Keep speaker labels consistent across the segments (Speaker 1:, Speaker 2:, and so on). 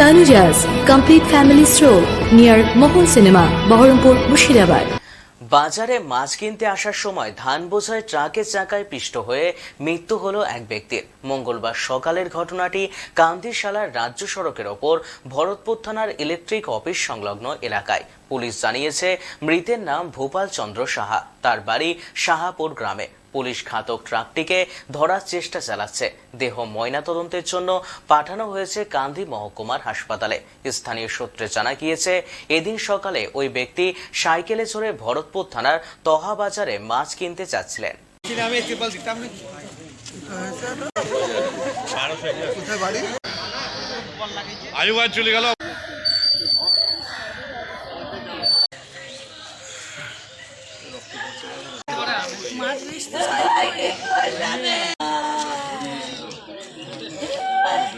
Speaker 1: Tanuja's complete family stroll near Mohol Cinema, Baharampur, Mushirabad.
Speaker 2: বাজারে মাছ কিনতে আসার সময় ধান বোঝায় ট্রাকের চাকায় পিষ্ট হয়ে মৃত্যু হলো এক ব্যক্তির। মঙ্গলবার সকালের ঘটনাটি কান্দিশালার রাজ্য সড়কের ওপর ভরতপুর থানার ইলেকট্রিক অফিস সংলগ্ন এলাকায়। পুলিশ জানিয়েছে মৃতের নাম ভূপাল চন্দ্র সাহা। তার বাড়ি সাহাপুর গ্রামে। পুলিশ ঘাতক ট্রাকটিকে ধরার চেষ্টা চালাচ্ছে। দেহ ময়নাতদন্তের জন্য পাঠানো হয়েছে কান্দি মহকুমার হাসপাতালে। স্থানীয় সূত্রে জানা গিয়েছে এদিন সকালে ওই ব্যক্তি সাইকেলে চড়ে ভরতপুর থানার তহা বাজারে মাছ কিনতে চাচ্ছিলেন
Speaker 3: আমি
Speaker 4: চলে গেল।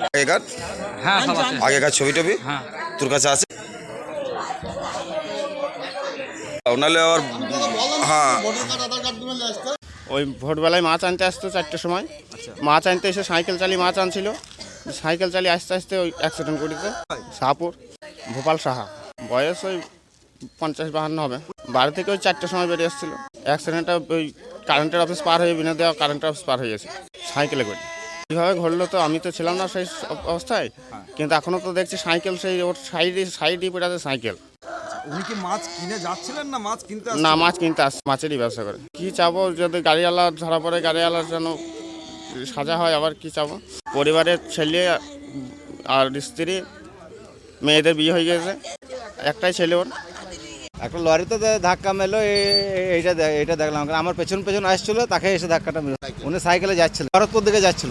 Speaker 3: আগেকার
Speaker 5: হ্যাঁ
Speaker 3: আগেকার ছবি টবি?
Speaker 5: হ্যাঁ।
Speaker 3: তোর কাছে আছে? নাহলে আবার হ্যাঁ।
Speaker 6: ওই ভোরবেলায় মাছ আনতে আসতো চারটের সময়। মাছ আনতে এসে সাইকেল চালিয়ে মাছ আনছিল। সাইকেল চালিয়ে আসতে আসতে ওই অ্যাক্সিডেন্ট করেছে। শাহপুর ভোপাল সাহা। বয়স ওই পঞ্চাশ বাহান্ন হবে। বাড়ি থেকে ওই চারটের সময় বেরিয়ে এসেছিল অ্যাক্সিডেন্টটা ওই কারেন্টের অফিস পার হয়ে বিনা দেওয়া কারেন্টের অফিস পার হয়ে গেছে। সাইকেলে করে। কীভাবে ঘটলো তো আমি তো ছিলাম না সেই অবস্থায় কিন্তু এখনও তো দেখছি সাইকেল সেই ওর সাইডে সাইডে পড়ে আছে সাইকেল।
Speaker 7: উনি কি মাছ কিনে যাচ্ছিলেন না মাছ কিনতে
Speaker 6: না মাছ কিনতে আস মাছেরই ব্যবসা করে। কি চাবো যদি গাড়িওয়ালা ধরা পড়ে গাড়িওয়ালার যেন সাজা হয় আবার কি চাবো? পরিবারের ছেলে আর স্ত্রী মেয়েদের বিয়ে হয়ে গেছে। একটাই ছেলে ওর।
Speaker 8: একটা লরিতে ধাক্কা মেলো এইটা এইটা দেখলাম। আমার পেছন পেছন আসছিল তাকে এসে ধাক্কাটা মেলো উনি সাইকেলে যাচ্ছিল ভরতপুর দিকে যাচ্ছিল।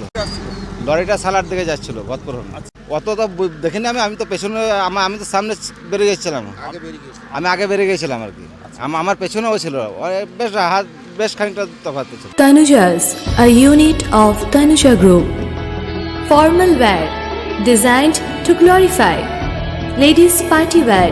Speaker 8: লরিটা সালার দিকে যাচ্ছিল ভরতপুর অত তো দেখিনি আমি আমি তো পেছনে আমার আমি তো সামনে বেরিয়ে গেছিলাম। আমি আগে বেরিয়ে গেছিলাম আর কি। আম- আমার পেছনেও ছিল। বেশ হাত বেশ খানিকটা তফাৎ ছিল।
Speaker 1: Tanuja's, a unit of Tanuja Group. Formal wear designed to glorify. Ladies' party wear,